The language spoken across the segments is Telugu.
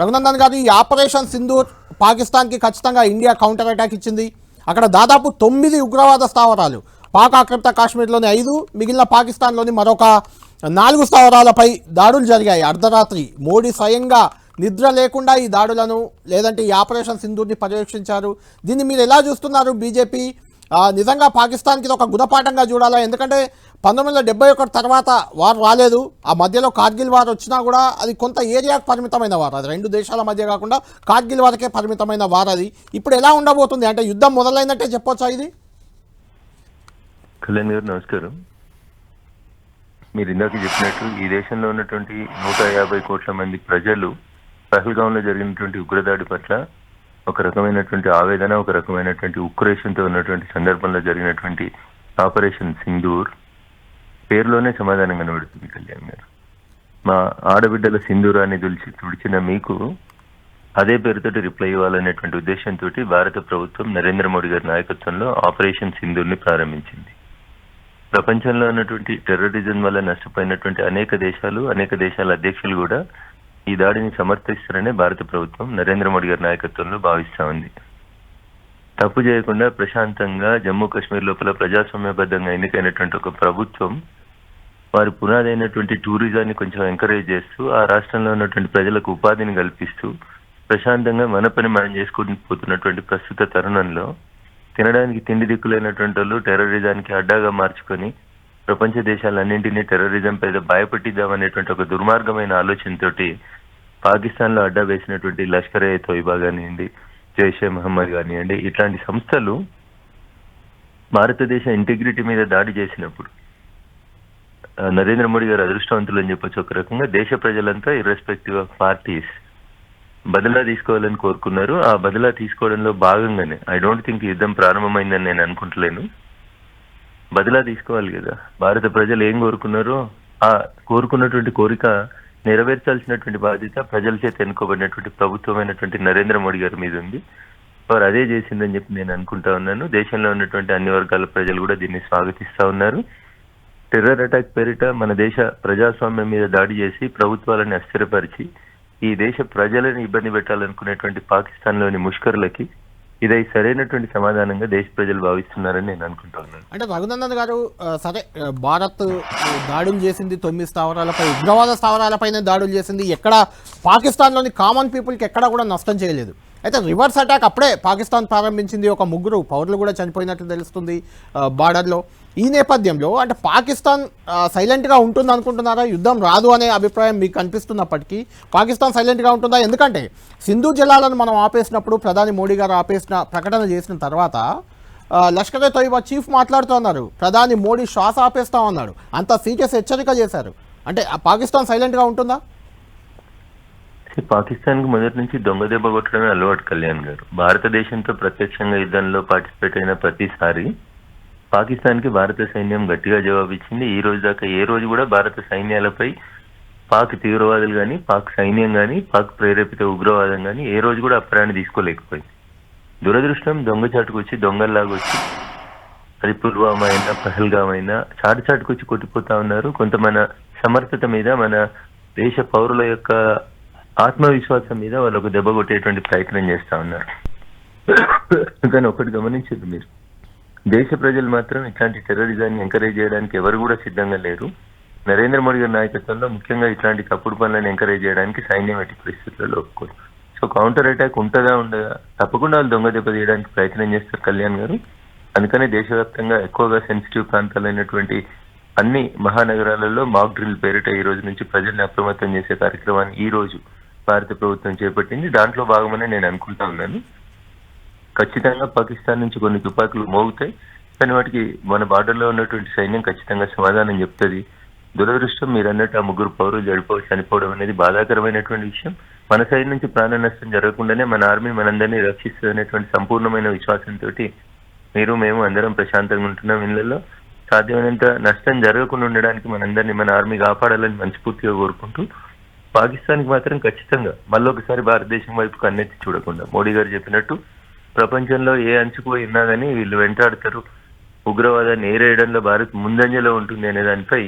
రఘునందన్ గారు ఈ ఆపరేషన్ సింధూర్ పాకిస్తాన్కి ఖచ్చితంగా ఇండియా కౌంటర్ అటాక్ ఇచ్చింది. అక్కడ దాదాపు తొమ్మిది ఉగ్రవాద స్థావరాలు. పాక్ ఆక్రమిత కాశ్మీర్లోని ఐదు మిగిలిన పాకిస్తాన్లోని మరొక నాలుగు స్థావరాలపై దాడులు జరిగాయి. అర్ధరాత్రి మోడీ స్వయంగా నిద్ర లేకుండా ఈ దాడులను లేదంటే ఈ ఆపరేషన్ సింధూర్ని పర్యవేక్షించారు. దీన్ని మీరు ఎలా చూస్తున్నారు? బీజేపీ నిజంగా పాకిస్తాన్కి ఇది ఒక గుణపాఠంగా చూడాలా? ఎందుకంటే పంతొమ్మిది వందల డెబ్బై ఒకటి తర్వాత వారు రాలేదు. ఆ మధ్యలో కార్గిల్ వారు వచ్చినా కూడా అది కొంత ఏరియాకు పరిమితమైన వారు అది. రెండు దేశాల మధ్య కాకుండా కార్గిల్ వారికే పరిమితమైన వారు అది. ఇప్పుడు ఎలా ఉండబోతుంది? అంటే యుద్ధం మొదలైనట్టే చెప్పొచ్చా ఇది? కళ్యాణ్ గారు నమస్కారం. మీరు ఇందాక చెప్పినట్టు ఈ దేశంలో ఉన్నటువంటి నూట యాభై కోట్ల మంది ప్రజలు పహల్గాంలో జరిగినటువంటి ఉగ్రదాడి పట్ల ఒక రకమైనటువంటి ఆవేదన ఒక రకమైనటువంటి ఉక్రేషన్తో ఉన్నటువంటి సందర్భంలో జరిగినటువంటి ఆపరేషన్ సింధూర్ పేరులోనే సమాధానం కనబడుతుంది కళ్యాణ్ గారు. మా ఆడబిడ్డల సింధూరాన్ని తుడిచి తుడిచిన మీకు అదే పేరుతోటి రిప్లై ఇవ్వాలనేటువంటి ఉద్దేశంతో భారత ప్రభుత్వం నరేంద్ర మోడీ గారి నాయకత్వంలో ఆపరేషన్ సింధూర్ని ప్రారంభించింది. ప్రపంచంలో ఉన్నటువంటి టెర్రరిజం వల్ల నష్టపోయినటువంటి అనేక దేశాలు అనేక దేశాల అధ్యక్షులు కూడా ఈ దాడిని సమర్థిస్తారనే భారత ప్రభుత్వం నరేంద్ర మోడీ గారి నాయకత్వంలో భావిస్తా ఉంది. తప్పు చేయకుండా ప్రశాంతంగా జమ్మూ కాశ్మీర్ లోపల ప్రజాస్వామ్యబద్ధంగా ఎన్నికైనటువంటి ఒక ప్రభుత్వం వారి పునాది అయినటువంటి టూరిజాన్ని కొంచెం ఎంకరేజ్ చేస్తూ ఆ రాష్ట్రంలో ఉన్నటువంటి ప్రజలకు ఉపాధిని కల్పిస్తూ ప్రశాంతంగా మన పని మనం చేసుకుని పోతున్నటువంటి ప్రస్తుత తరుణంలో తినడానికి తిండి దిక్కులైనటువంటి వాళ్ళు టెర్రరిజానికి అడ్డాగా మార్చుకొని ప్రపంచ దేశాలన్నింటినీ టెర్రరిజం పైన భయపెట్టిద్దామనేటువంటి ఒక దుర్మార్గమైన ఆలోచనతోటి పాకిస్తాన్లో అడ్డా వేసినటువంటి లష్కర్ ఏ తోయిబా కానివ్వండి జైషే మహమ్మద్ కానివ్వండి ఇట్లాంటి సంస్థలు భారతదేశ ఇంటిగ్రిటీ మీద దాడి చేసినప్పుడు నరేంద్ర మోడీ గారు అదృష్టవంతులు అని చెప్పొచ్చు ఒక రకంగా. దేశ ప్రజలంతా ఇర్రెస్పెక్టివ్ ఆఫ్ పార్టీస్ బదిలా తీసుకోవాలని కోరుకున్నారు. ఆ బదిలా తీసుకోవడంలో భాగంగానే ఐ డోంట్ థింక్ యుద్ధం ప్రారంభమైందని నేను అనుకుంటలేను. బదిలా తీసుకోవాలి కదా. భారత ప్రజలు ఏం కోరుకున్నారో ఆ కోరుకున్నటువంటి కోరిక నెరవేర్చాల్సినటువంటి బాధ్యత ప్రజల చేత ఎన్నుకోబడినటువంటి ప్రభుత్వమైనటువంటి నరేంద్ర మోడీ గారి మీద ఉంది. వారు అదే చేసిందని చెప్పి నేను అనుకుంటా ఉన్నాను. దేశంలో ఉన్నటువంటి అన్ని వర్గాల ప్రజలు కూడా దీన్ని స్వాగతిస్తా ఉన్నారు. టెర్రర్ అటాక్ పేరిట మన దేశ ప్రజాస్వామ్యం మీద దాడి చేసి ప్రభుత్వాలను అస్థిరపరిచి ఈ దేశ ప్రజలను ఇబ్బంది పెట్టాలనుకునేటువంటి పాకిస్తాన్లోని ముష్కర్లకి ఇదై సరైనటువంటి సమాధానంగా దేశ ప్రజలు భావిస్తున్నారని నేను అనుకుంటున్నాను అంటే రఘునందన్ గారు సరే భారత్ దాడులు చేసింది తొమ్మిది స్థావరాలపై ఉగ్రవాద స్థావరాలపైనే దాడులు చేసింది. ఎక్కడ పాకిస్తాన్లోని కామన్ పీపుల్కి ఎక్కడా కూడా నష్టం చేయలేదు. అయితే రివర్స్ అటాక్ అప్పుడే పాకిస్తాన్ ప్రారంభించింది. ఒక ముగ్గురు పౌరులు కూడా చనిపోయినట్టు తెలుస్తుంది బార్డర్లో. ఈ నేపథ్యంలో అంటే పాకిస్తాన్ సైలెంట్గా ఉంటుంది అనుకుంటున్నారా? యుద్ధం రాదు అనే అభిప్రాయం మీకు కనిపిస్తున్నప్పటికీ పాకిస్తాన్ సైలెంట్గా ఉంటుందా? ఎందుకంటే సింధు జలాలను మనం ఆపేసినప్పుడు ప్రధాని మోడీ గారు ఆపేసిన ప్రకటన చేసిన తర్వాత లష్కర్ తోయిబా చీఫ్ మాట్లాడుతున్నారు. ప్రధాని మోడీ శ్వాస ఆపేస్తా ఉన్నాడు అంత సీరియస్ హెచ్చరిక చేశారు. అంటే పాకిస్తాన్ సైలెంట్గా ఉంటుందా? పాకిస్తాన్కు మొదటి నుంచి దొంగ దెబ్బ కొట్టడమే అలవాటు కళ్యాణ్ గారు. భారతదేశంతో ప్రత్యక్షంగా యుద్ధంలో పార్టిసిపేట్ అయిన ప్రతిసారి పాకిస్తాన్కి భారత సైన్యం గట్టిగా జవాబిచ్చింది ఈ రోజు దాకా ఏ రోజు కూడా భారత సైన్యాలపై పాక్ తీవ్రవాదులు గాని పాక్ సైన్యం గాని పాక్ ప్రేరేపిత ఉగ్రవాదం గాని ఏ రోజు కూడా అప్పరాన్ని తీసుకోలేకపోయింది. దురదృష్టం దొంగచాటుకు వచ్చి దొంగల్లాగా వచ్చి అది పుల్వామా అయినా పహల్గామ్ అయినా చాటు చాటుకు వచ్చి కొట్టిపోతా ఉన్నారు. కొంత మన సమర్థత మీద మన దేశ పౌరుల యొక్క ఆత్మవిశ్వాసం మీద వాళ్ళకు దెబ్బ కొట్టేటువంటి ప్రయత్నం చేస్తా ఉన్నారు. కానీ ఒకటి గమనించారు మీరు. దేశ ప్రజలు మాత్రం ఇట్లాంటి టెర్రరిజాన్ని ఎంకరేజ్ చేయడానికి ఎవరు కూడా సిద్ధంగా లేరు. నరేంద్ర మోడీ గారి నాయకత్వంలో ముఖ్యంగా ఇట్లాంటి తప్పుడు పనులను ఎంకరేజ్ చేయడానికి సైన్యం ఎట్టి పరిస్థితుల్లో ఒప్పుకోరు. సో కౌంటర్ అటాక్ ఉంటుందా ఉండదా? తప్పకుండా వాళ్ళు దొంగ దెబ్బ తీయడానికి ప్రయత్నం చేస్తారు కళ్యాణ్ గారు. అందుకనే దేశవ్యాప్తంగా ఎక్కువగా సెన్సిటివ్ ప్రాంతాలైనటువంటి అన్ని మహానగరాలలో మాక్ డ్రిల్ పేరిట ఈ రోజు నుంచి ప్రజల్ని అప్రమత్తం చేసే కార్యక్రమాన్ని ఈ రోజు భారత ప్రభుత్వం చేపట్టింది. దాంట్లో భాగమని నేను అనుకుంటా ఉన్నాను. ఖచ్చితంగా పాకిస్తాన్ నుంచి కొన్ని తుపాకులు మోగుతాయి. కానీ వాటికి మన బార్డర్లో ఉన్నటువంటి సైన్యం ఖచ్చితంగా సమాధానం చెప్తుంది. దురదృష్టం మీరు అన్నట్టు ఆ ముగ్గురు పౌరులు జడిపో చనిపోవడం అనేది బాధాకరమైనటువంటి విషయం. మన సైడ్ నుంచి ప్రాణ నష్టం జరగకుండానే మన ఆర్మీ మనందరినీ రక్షిస్తుంది సంపూర్ణమైన విశ్వాసంతో మీరు మేము అందరం ప్రశాంతంగా ఉంటున్నాం ఇళ్ళలో. సాధ్యమైనంత నష్టం జరగకుండా ఉండడానికి మనందరినీ మన ఆర్మీ కాపాడాలని మనస్ఫూర్తిగా కోరుకుంటూ పాకిస్తాన్కి మాత్రం ఖచ్చితంగా మళ్ళొకసారి భారతదేశం వైపు కన్నెత్తి చూడకుండా. మోడీ గారు చెప్పినట్టు ప్రపంచంలో ఏ అంచుకు పోయినా కానీ వీళ్ళు వెంటాడతారు. ఉగ్రవాదాన్ని ఏరేయడంలో భారత్ ముందంజలో ఉంటుంది అనే దానిపై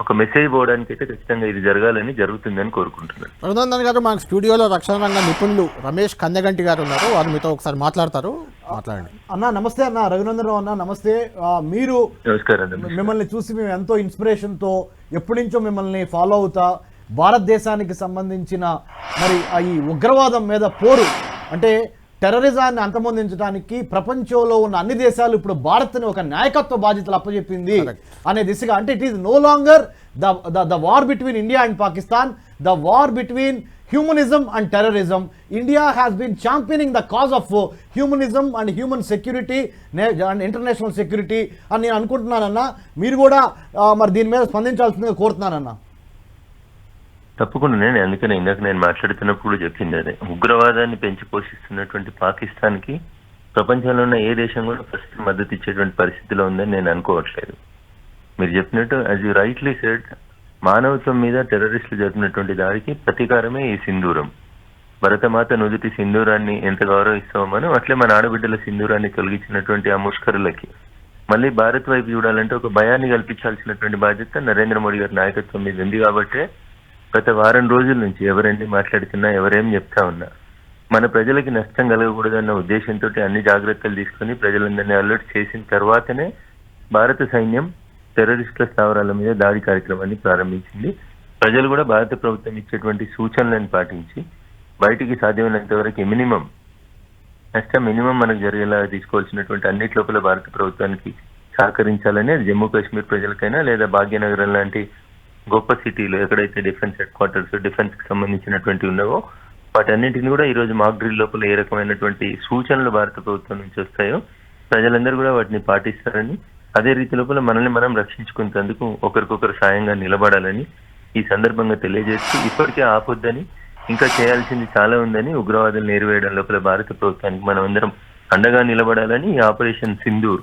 ఒక మెసేజ్ పోవడానికి అయితే ఖచ్చితంగా ఇది జరగాలని జరుగుతుందని కోరుకుంటున్నాను. రఘునందన్ గారు మనకు స్టూడియోలో రక్షణ రంగ నిపుణులు రమేష్ కన్నెగంటి గారు ఉన్నారు. వారు మీతో ఒకసారి మాట్లాడతారు. మాట్లాడండి. అన్న నమస్తే అన్న రఘునందన్ రావు అన్న నమస్తే. మీరు నమస్కారం. మిమ్మల్ని చూసి మేము ఎంతో ఇన్స్పిరేషన్తో ఎప్పటి నుంచో మిమ్మల్ని ఫాలో అవుతా భారతదేశానికి సంబంధించిన మరి ఈ ఉగ్రవాదం మీద పోరు అంటే టెర్రరిజాన్ని అంతమొందించడానికి ప్రపంచంలో ఉన్న అన్ని దేశాలు ఇప్పుడు భారత్ని ఒక నాయకత్వ బాధ్యతలు అప్పచెప్పింది అనే దిశగా. అంటే it is no longer the the war between India and Pakistan the war between humanism and terrorism India has been championing the cause of humanism and human security and international security అని నేను అనుకుంటున్నానన్న. మీరు కూడా మరి దీని మీద స్పందించాల్సిందిగా కోరుతున్నానన్న. తప్పకుండా నేను అందుకనే ఇందాక నేను మాట్లాడుతున్నప్పుడు కూడా చెప్పింది అదే. ఉగ్రవాదాన్ని పెంచి పోషిస్తున్నటువంటి పాకిస్తాన్కి ప్రపంచంలో ఉన్న ఏ దేశం కూడా ఫస్ట్ మద్దతు ఇచ్చేటువంటి పరిస్థితిలో ఉందని నేను అనుకోవట్లేదు. మీరు చెప్పినట్టు యాజ్ యూ రైట్లీ సెడ్ మానవత్వం మీద టెర్రరిస్టులు జరిపినటువంటి దాడికి ప్రతీకారమే ఈ సింధూరం. భరతమాత నుదుటి సింధూరాన్ని ఎంత గౌరవిస్తామో మనం అట్లే మన ఆడబిడ్డల సింధూరాన్ని తొలగించినటువంటి ఆ ముష్కరులకి. మళ్ళీ భారత్ వైపు చూడాలంటే ఒక భయాన్ని కల్పించాల్సినటువంటి బాధ్యత నరేంద్ర మోడీ గారి నాయకత్వం మీద ఉంది కాబట్టే గత వారం రోజుల నుంచి ఎవరండి మాట్లాడుతున్నా ఎవరేం చెప్తా ఉన్నా మన ప్రజలకి నష్టం కలగకూడదన్న ఉద్దేశంతో అన్ని జాగ్రత్తలు తీసుకొని ప్రజలందరినీ అలర్ట్ చేసిన తర్వాతనే భారత సైన్యం టెర్రరిస్టుల స్థావరాల మీద దాడి కార్యక్రమాన్ని ప్రారంభించింది. ప్రజలు కూడా భారత ప్రభుత్వం ఇచ్చేటువంటి సూచనలను పాటించి బయటికి సాధ్యమైనంత వరకు మినిమం నష్టం మినిమం మనకు జరిగేలా తీసుకోవాల్సినటువంటి అన్నిటి లోపల భారత ప్రభుత్వానికి సహకరించాలని జమ్మూ కాశ్మీర్ ప్రజలకైనా లేదా భాగ్యనగరం లాంటి గొప్ప సిటీలు ఎక్కడైతే డిఫెన్స్ హెడ్ క్వార్టర్స్ డిఫెన్స్కి సంబంధించినటువంటి ఉన్నావో వాటన్నింటిని కూడా ఈ రోజు మాక్ డ్రిల్ లోపల ఏ రకమైనటువంటి సూచనలు భారత ప్రభుత్వం నుంచి వస్తాయో ప్రజలందరూ కూడా వాటిని పాటిస్తారని అదే రీతి లోపల మనల్ని మనం రక్షించుకునేందుకు ఒకరికొకరు సాయంగా నిలబడాలని ఈ సందర్భంగా తెలియజేస్తూ ఇప్పటికే ఆపొద్దని ఇంకా చేయాల్సింది చాలా ఉందని ఉగ్రవాదులు నేరువేయడం లోపల భారత ప్రభుత్వానికి మనం అందరం అండగా నిలబడాలని ఈ ఆపరేషన్ సింధూర్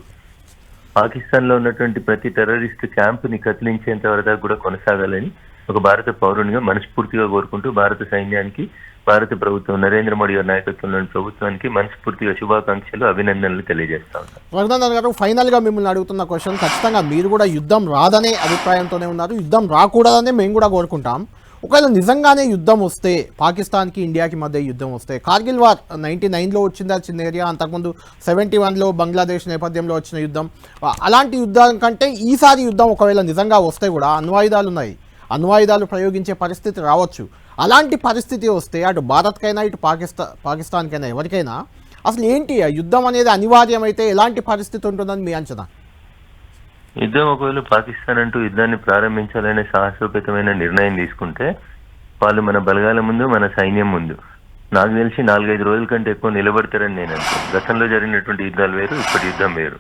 పాకిస్తాన్లో ఉన్నటువంటి ప్రతి టెర్రరిస్ట్ క్యాంప్ని కదిలించేంత వరకు కూడా కొనసాగాలని ఒక భారత పౌరునిగా మనస్ఫూర్తిగా కోరుకుంటూ భారత సైన్యానికి భారత ప్రభుత్వం నరేంద్ర మోడీ గారి నాయకత్వంలోని ప్రభుత్వానికి మనస్ఫూర్తిగా శుభాకాంక్షలు అభినందనలు తెలియజేస్తా ఉన్నాను గారు ఫైనల్గా మిమ్మల్ని అడుగుతున్న క్వశ్చన్ ఖచ్చితంగా మీరు కూడా యుద్ధం రాదనే అభిప్రాయంతోనే ఉన్నారు. యుద్ధం రాకూడదనే మేము కూడా కోరుకుంటాం. ఒకవేళ నిజంగానే యుద్ధం వస్తే పాకిస్తాన్కి ఇండియాకి మధ్య యుద్ధం వస్తే కార్గిల్ వార్ నైన్టీ నైన్లో వచ్చిందా చిన్న ఏరియా అంతకుముందు సెవెంటీ వన్లో బంగ్లాదేశ్ నేపథ్యంలో వచ్చిన యుద్ధం. అలాంటి యుద్ధం కంటే ఈసారి యుద్ధం ఒకవేళ నిజంగా వస్తే కూడా అణ్వాయుధాలు ఉన్నాయి. అణ్వాయుధాలు ప్రయోగించే పరిస్థితి రావచ్చు. అలాంటి పరిస్థితి వస్తే అటు భారత్కైనా ఇటు పాకిస్తా పాకిస్తాన్కైనా ఎవరికైనా అసలు ఏంటి యుద్ధం అనేది అనివార్యమైతే ఎలాంటి పరిస్థితి ఉంటుందని మీ అంచనా? యుద్ధం ఒకవేళ పాకిస్తాన్ అంటూ యుద్ధాన్ని ప్రారంభించాలనే సాహసోపేతమైన నిర్ణయం తీసుకుంటే వాళ్ళు మన బలగాల ముందు మన సైన్యం ముందు. నాకు తెలిసి నాలుగైదు రోజుల కంటే ఎక్కువ నిలబడతారని నేను గతంలో జరిగినటువంటి యుద్ధాలు వేరు ఇప్పటి యుద్ధం వేరు.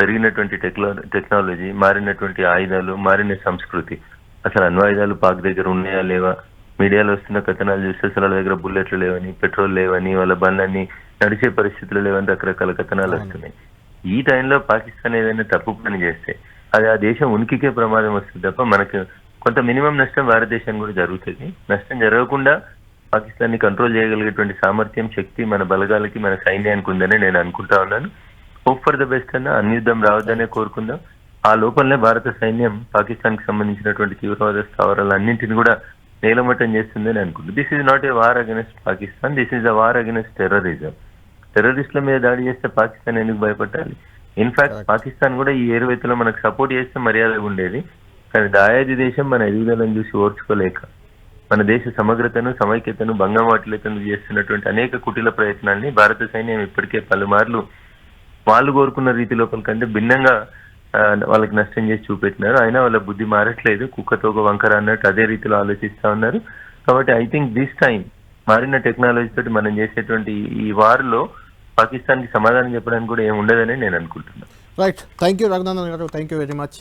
పెరిగినటువంటి టెక్నాలజీ మారినటువంటి ఆయుధాలు మారిన సంస్కృతి. అసలు అణ్వాయుధాలు పాక్ దగ్గర ఉన్నాయా లేవా? మీడియాలో వస్తున్న కథనాలు చూస్తే అసలు వాళ్ళ దగ్గర బుల్లెట్లు లేవని పెట్రోల్ లేవని వాళ్ళ బండ్లన్నీ నడిచే పరిస్థితులు లేవని రకరకాల కథనాలు వస్తున్నాయి. ఈ టైంలో పాకిస్తాన్ ఏదైనా తప్పు పని చేస్తే అది ఆ దేశం ఉనికికే ప్రమాదం వస్తుంది తప్ప మనకు కొంత మినిమం నష్టం భారతదేశానికి కూడా జరుగుతుంది. నష్టం జరగకుండా పాకిస్తాన్ని కంట్రోల్ చేయగలిగేటువంటి సామర్థ్యం శక్తి మన బలగాలకి మన సైన్యానికి ఉందని నేను అనుకుంటా ఉన్నాను. హోప్ ఫర్ ద బెస్ట్ అన్న అన్యుద్ధం రావద్దనే కోరుకుందాం. ఆ లోపలనే భారత సైన్యం పాకిస్తాన్కి సంబంధించినటువంటి తీవ్రవాద స్థావరాలు అన్నింటిని కూడా నేలమట్టం చేస్తుందని అనుకుంటుంది this is not a war against Pakistan this is a war against terrorism టెర్రరిస్టుల మీద దాడి చేస్తే పాకిస్తాన్ ఎందుకు భయపడాలి ఇన్ఫాక్ట్ పాకిస్తాన్ కూడా ఈ ఏరువేతలో మనకు సపోర్ట్ చేస్తే మర్యాద ఉండేది. కానీ దాయాది దేశం మన ఎదుగుదలను చూసి ఓర్చుకోలేక మన దేశ సమగ్రతను సమైక్యతను భంగం వాటిలతను చేస్తున్నటువంటి అనేక కుటిల ప్రయత్నాల్ని భారత సైన్యం ఇప్పటికే పలుమార్లు వాళ్ళు కోరుకున్న రీతి లోపల కంటే భిన్నంగా వాళ్ళకి నష్టం చేసి చూపెట్టినారు. అయినా వాళ్ళ బుద్ధి మారట్లేదు. కుక్కతో ఒక వంకర అన్నట్టు అదే రీతిలో ఆలోచిస్తా ఉన్నారు. కాబట్టి ఐ థింక్ దిస్ టైం మారిన టెక్నాలజీ తోటి మనం చేసేటువంటి ఈ వార్లో పాకిస్తాన్కి సమాధానం చెప్పడానికి కూడా ఏమి ఉండదని నేను అనుకుంటున్నాను. రైట్ థ్యాంక్ యూ రఘునందన్ గారు. Thank you very much